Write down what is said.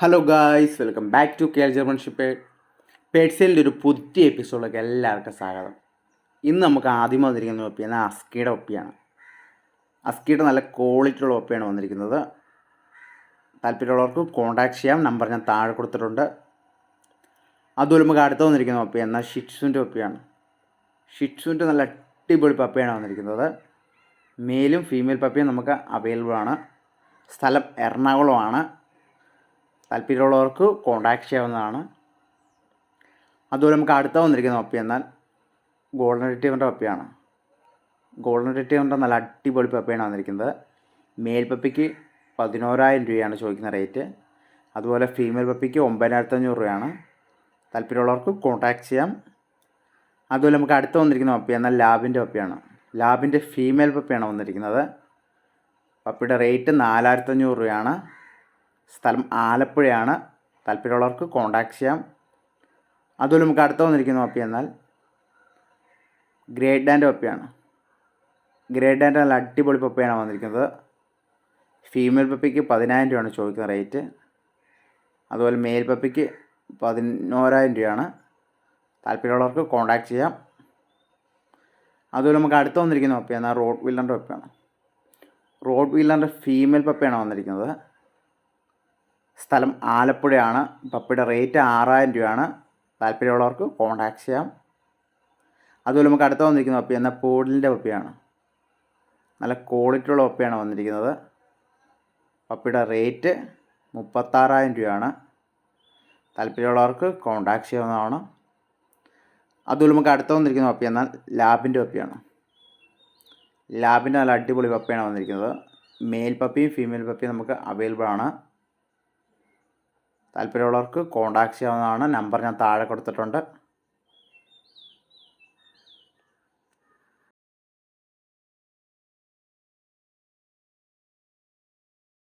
Hello guys welcome back to K L ജർമ്മൻഷിപ്പ് പേഡ്സലിന്റെ ഒരു പുതിയ എപ്പിസോഡിലേക്ക് എല്ലാവർക്കും സ്വാഗതം. ഇന്ന് നമുക്ക് ആദ്യം വന്നിരിക്കുന്ന ഒപ്പി എന്നാൽ അസ്കിയുടെ ഒപ്പിയാണ്. അസ്കിയുടെ നല്ല ക്വാളിറ്റിയുള്ള ഒപ്പിയാണ് വന്നിരിക്കുന്നത്. താല്പര്യമുള്ളവർക്ക് കോൺടാക്ട് ചെയ്യാം. നമ്പർ ഞാൻ താഴെ കൊടുത്തിട്ടുണ്ട്. അതുപോലെ നമുക്ക് അടുത്ത് വന്നിരിക്കുന്ന ഒപ്പി എന്നാൽ ഷിറ്റ്സുന്റെ ഒപ്പിയാണ്. ഷിറ്റ്സുന്റെ നല്ല അടിപൊളി പപ്പിയാണ് വന്നിരിക്കുന്നത്. മെയിലും ഫീമെയിൽ പപ്പിയും നമുക്ക് അവൈലബിൾ ആണ്. സ്ഥലം എറണാകുളമാണ്. താല്പര്യമുള്ളവർക്ക് കോൺടാക്ട് ചെയ്യാവുന്നതാണ്. അതുപോലെ നമുക്ക് അടുത്ത വന്നിരിക്കുന്ന പപ്പി എന്നാൽ ഗോൾഡൻ റിട്ടീവറിന്റെ പപ്പിയാണ്. ഗോൾഡൻ റിട്ടീവറിന്റെ നല്ല അടിപൊളി പപ്പിയാണ് വന്നിരിക്കുന്നത്. മെയിൽ പപ്പിക്ക് പതിനോരായിരം രൂപയാണ് ചോദിക്കുന്ന റേറ്റ് അതുപോലെ ഫീമെയിൽ പപ്പിക്ക് ഒമ്പതിനായിരത്തി അഞ്ഞൂറ് രൂപയാണ് താല്പര്യമുള്ളവർക്ക് കോൺടാക്ട് ചെയ്യാം. അതുപോലെ നമുക്ക് അടുത്ത് വന്നിരിക്കുന്ന പപ്പി എന്നാൽ ലാബിന്റെ പപ്പിയാണ്. ലാബിന്റെ ഫീമെയിൽ പപ്പിയാണ് വന്നിരിക്കുന്നത്. പപ്പിയുടെ റേറ്റ് നാലായിരത്തഞ്ഞൂറ് രൂപയാണ്. സ്ഥലം ആലപ്പുഴയാണ്. താല്പര്യമുള്ളവർക്ക് കോൺടാക്ട് ചെയ്യാം. അതുപോലെ നമുക്ക് അടുത്ത വന്നിരിക്കുന്ന ഓപ്പി എന്നാൽ ഗ്രേറ്റ് ഡാന്റെ പപ്പിയാണ് ഗ്രേറ്റ് ഡാന്റെ നല്ല അടിപൊളി പപ്പിയാണ് വന്നിരിക്കുന്നത്. ഫീമെയിൽ പപ്പിക്ക് പതിനായിരം രൂപയാണ് ചോദിക്കുന്ന റേറ്റ് അതുപോലെ മെയിൽ പപ്പിക്ക് പതിനോരായിരം രൂപയാണ്. താല്പര്യമുള്ളവർക്ക് കോൺടാക്ട് ചെയ്യാം. അതുപോലെ നമുക്ക് അടുത്ത് വന്നിരിക്കുന്ന പപ്പിയാണ് റോഡ് വീലറിന്റെ പപ്പിയാണ് റോഡ് വീലറിന്റെ ഫീമെയിൽ പപ്പിയാണ് വന്നിരിക്കുന്നത്. സ്ഥലം ആലപ്പുഴയാണ്. പപ്പിയുടെ റേറ്റ് ആറായിരം രൂപയാണ്. താല്പര്യമുള്ളവർക്ക് കോൺടാക്ട് ചെയ്യാം. അതുപോലെ നമുക്ക് അടുത്ത വന്നിരിക്കുന്ന പപ്പി എന്നാൽ പോഡിലിന്റെ പപ്പിയാണ്. നല്ല ക്വാളിറ്റിയുള്ള പപ്പിയാണ് വന്നിരിക്കുന്നത്. പപ്പിയുടെ റേറ്റ് മുപ്പത്താറായിരം രൂപയാണ്. താല്പര്യമുള്ളവർക്ക് കോൺടാക്ട് ചെയ്യാവുന്നതാണ്. അതുപോലെ നമുക്ക് അടുത്ത വന്നിരിക്കുന്ന പപ്പി എന്നാൽ ലാബിന്റെ പപ്പിയാണ്. ലാബിന്റെ നല്ല അടിപൊളി പപ്പിയാണ് വന്നിരിക്കുന്നത്. മെയിൽ പപ്പിയും ഫീമെയിൽ പപ്പിയും നമുക്ക് അവൈലബിൾ ആണ്. താല്പര്യമുള്ളവർക്ക് കോൺടാക്ട് ചെയ്യാവുന്നതാണ്. നമ്പർ ഞാൻ താഴെ കൊടുത്തിട്ടുണ്ട്.